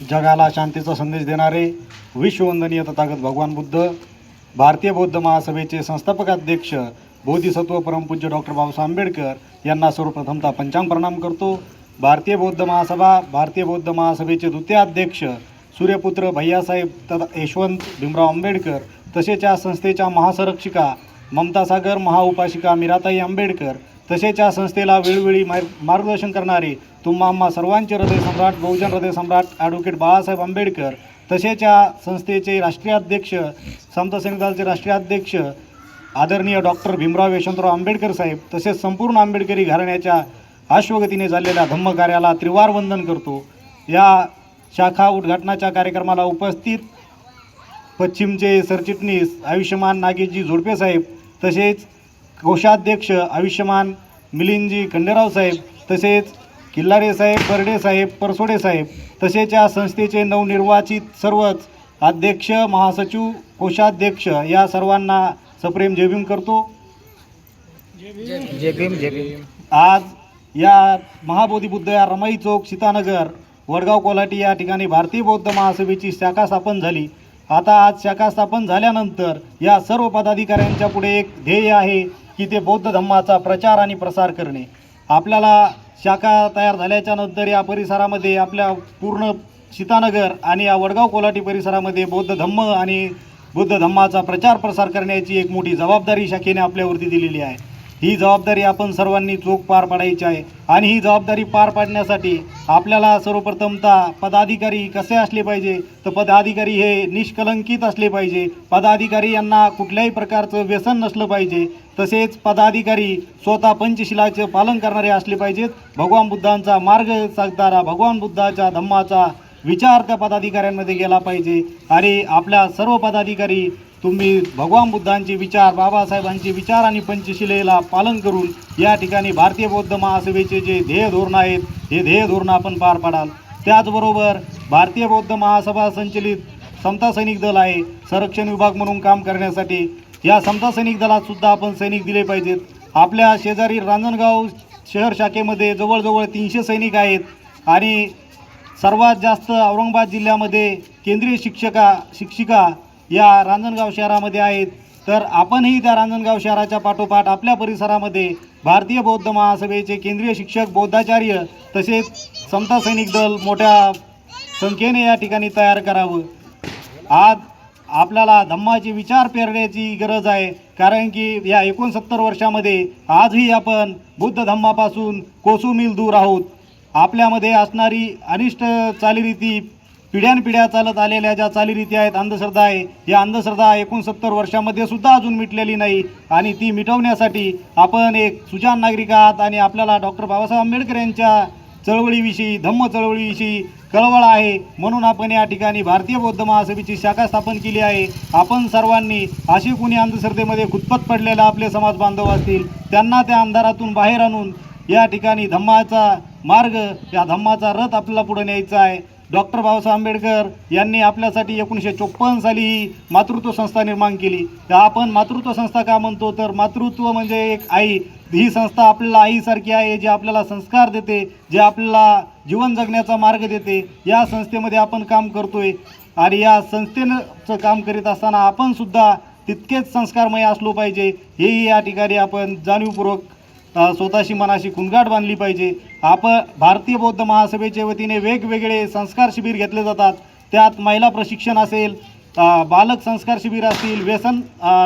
जगाला शांतीचा संदेश देणारे विश्ववंदनीय तथागत भगवान बुद्ध भारतीय बौद्ध महासभेचे संस्थापक अध्यक्ष बोधिसत्व परमपूज्य डॉक्टर बाबासाहेब आंबेडकर यांना सर्वप्रथमता पंचांग प्रणाम करतो. भारतीय बौद्ध महासभा भारतीय बौद्ध महासभेचे द्वितीय अध्यक्ष सूर्यपुत्र भैयासाहेब तथा यशवंत भीमराव आंबेडकर तसेच या संस्थेच्या महासंरक्षिका ममता सागर महाउपासिका मीराताई आंबेडकर तसेच या संस्थेला वेळोवेळी मार मार्गदर्शन करणारे तुम्हा आम्हा सर्वांचे हृदय सम्राट बहुजन हृदय सम्राट ॲडव्होकेट बाळासाहेब आंबेडकर तसेच या संस्थेचे राष्ट्रीय अध्यक्ष समता सैनिक राष्ट्रीय अध्यक्ष आदरणीय डॉक्टर भीमराव यशवंतराव आंबेडकर साहेब तसेच संपूर्ण आंबेडकरी घराण्याच्या अश्वगतीने झालेल्या धम्मकार्याला त्रिवार वंदन करतो. या शाखा उद्घाटनाच्या कार्यक्रमाला उपस्थित पश्चिमचे सरचिटणीस आयुष्यमान नागेशजी झोडपे साहेब तसेच कोषाध्यक्ष आयुष्यमान मिलिंदजी खंडेराव साहेब तसेच किल्लारे साहेब बर्डे साहेब परसोडे साहेब तसेच या संस्थेचे नवनिर्वाचित सर्वच अध्यक्ष महासचिव कोषाध्यक्ष या सर्वांना सप्रेम जयभीम करतो. जय भीम आज या महाबोधी बुद्ध या रमाई चौक सीतानगर वडगाव कोल्हाटी या ठिकाणी भारतीय बौद्ध महासभेची शाखा स्थापन झाली. आता आज शाखा स्थापन झाल्यानंतर या सर्व पदाधिकाऱ्यांच्या पुढे एक ध्येय आहे की ते बौद्ध धम्माचा प्रचार आणि प्रसार करणे. आपल्याला शाखा तयार झाल्याच्यानंतर या परिसरामध्ये आपल्या पूर्ण सीतानगर आणि या वडगाव कोल्हाटी परिसरामध्ये बौद्ध धम्म आणि बुद्ध धम्माचा प्रचार प्रसार करण्याची एक मोठी जबाबदारी शाखेने आपल्यावरती दिलेली आहे. ही जबाबदारी आपण सर्वांनी चोख पार पाडायची आहे. आणि ही जबाबदारी पार पाडण्यासाठी आपल्याला सर्वप्रथमता पदाधिकारी कसे असले पाहिजे? तर पदाधिकारी हे निष्कलंकित असले पाहिजे. पदाधिकारी यांना कुठल्याही प्रकारचं व्यसन नसलं पाहिजे. तसेच पदाधिकारी स्वतः पंचशिलाचे पालन करणारे असले पाहिजेत. भगवान बुद्धांचा मार्ग सांगताना भगवान बुद्धाच्या धम्माचा विचार त्या पदाधिकाऱ्यांमध्ये गेला पाहिजे. आणि आपल्या सर्व पदाधिकारी तुम्ही भगवान बुद्धांचे विचार बाबासाहेबांचे विचार आणि पंचशिलेला पालन करून या ठिकाणी भारतीय बौद्ध महासभेचे जे ध्येय धोरण आहेत हे ध्येय धोरण आपण पार पाडाल. त्याचबरोबर भारतीय बौद्ध महासभा संचलित समता सैनिक दल आहे संरक्षण विभाग म्हणून काम करण्यासाठी. या समता सैनिक दलातसुद्धा आपण सैनिक दिले पाहिजेत. आपल्या शेजारी रांजणगाव शहर शाखेमध्ये जवळजवळ तीनशे सैनिक आहेत आणि सर्वात जास्त औरंगाबाद जिल्ह्यामध्ये केंद्रीय शिक्षका शिक्षिका या रांजणगाव शहरामध्ये आहेत. तर आपणही त्या रांजणगाव शहराच्या पाठोपाठ आपल्या परिसरामध्ये भारतीय बौद्ध महासभेचे केंद्रीय शिक्षक बौद्धाचार्य तसेच समता सैनिक दल मोठ्या संख्येने या ठिकाणी तयार करावं. आज आपल्याला धम्माचे विचार पेरण्याची गरज आहे. कारण की या एकोणसत्तर वर्षामध्ये आजही आपण बुद्ध धम्मापासून कोसुमील दूर आहोत. आपल्यामध्ये असणारी अनिष्ट चालीरीती पिढ्यानपिढ्या चालत आलेल्या ज्या चालीरीती आहेत अंधश्रद्धा आहे या अंधश्रद्धा एकोणसत्तर वर्षामध्ये सुद्धा अजून मिटलेली नाही. आणि ती मिटवण्यासाठी आपण एक सुजान नागरिक आहात आणि आपल्याला डॉक्टर बाबासाहेब आंबेडकर यांच्या चळवळीविषयी धम्म चळवळीविषयी कळवळ आहे. म्हणून आपण या ठिकाणी भारतीय बौद्ध महासभेची शाखा स्थापन केली आहे. आपण सर्वांनी अशी कुणी अंधश्रद्धेमध्ये खुतपत पडलेले आपले समाज बांधव असतील त्यांना त्या अंधारातून बाहेर आणून या ठिकाणी धम्माचा मार्ग या धम्माचा रथ आपल्याला पुढे न्यायचा आहे. डॉक्टर बाबासाहेब आंबेडकर यांनी आपल्यासाठी एकोणीसशे चोपन्न साली ही मातृत्व संस्था निर्माण केली. तर आपण मातृत्व संस्था का म्हणतो? तर मातृत्व म्हणजे एक आई. ही संस्था आपल्याला आईसारखी आहे जे आपल्याला संस्कार देते जे आपल्याला जीवन जगण्याचा मार्ग देते. या संस्थेमध्ये आपण काम करतोय. आणि या संस्थेनंचं काम करीत असताना आपण सुद्धा तितकेच संस्कारमय असलो पाहिजे. हेही या ठिकाणी आपण जाणीवपूर्वक स्वतःशी मनाशी कुणगाट बांधली पाहिजे. आपण भारतीय बौद्ध महासभेच्या वतीने वेगवेगळे संस्कार शिबिर घेतले जातात. त्यात महिला प्रशिक्षण असेल बालक संस्कार शिबिर असतील व्यसन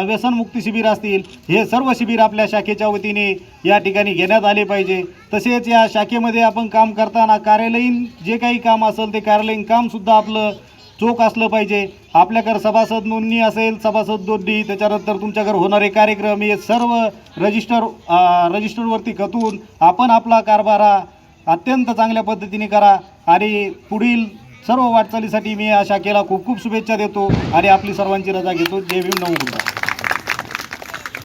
व्यसनमुक्ती शिबिर असतील हे सर्व शिबिर आपल्या शाखेच्या वतीने या ठिकाणी घेण्यात आले पाहिजे. तसेच या शाखेमध्ये आपण काम करताना कार्यालयीन जे काही काम असेल ते कार्यालयीन कामसुद्धा आपलं चोख असलं पाहिजे. आपल्याकडे सभासद नोंदणी असेल सभासद नोंदणी त्याच्यानंतर तुमच्याकडे होणारे कार्यक्रम हे सर्व रजिस्टर रजिस्टरवरती खतून आपण आपला कारभार हा अत्यंत चांगल्या पद्धतीने करा. आणि पुढील सर्व वाटचालीसाठी मी या शाखेला खूप खूप शुभेच्छा देतो आणि आपली सर्वांची रजा घेतो. जय भीम नमो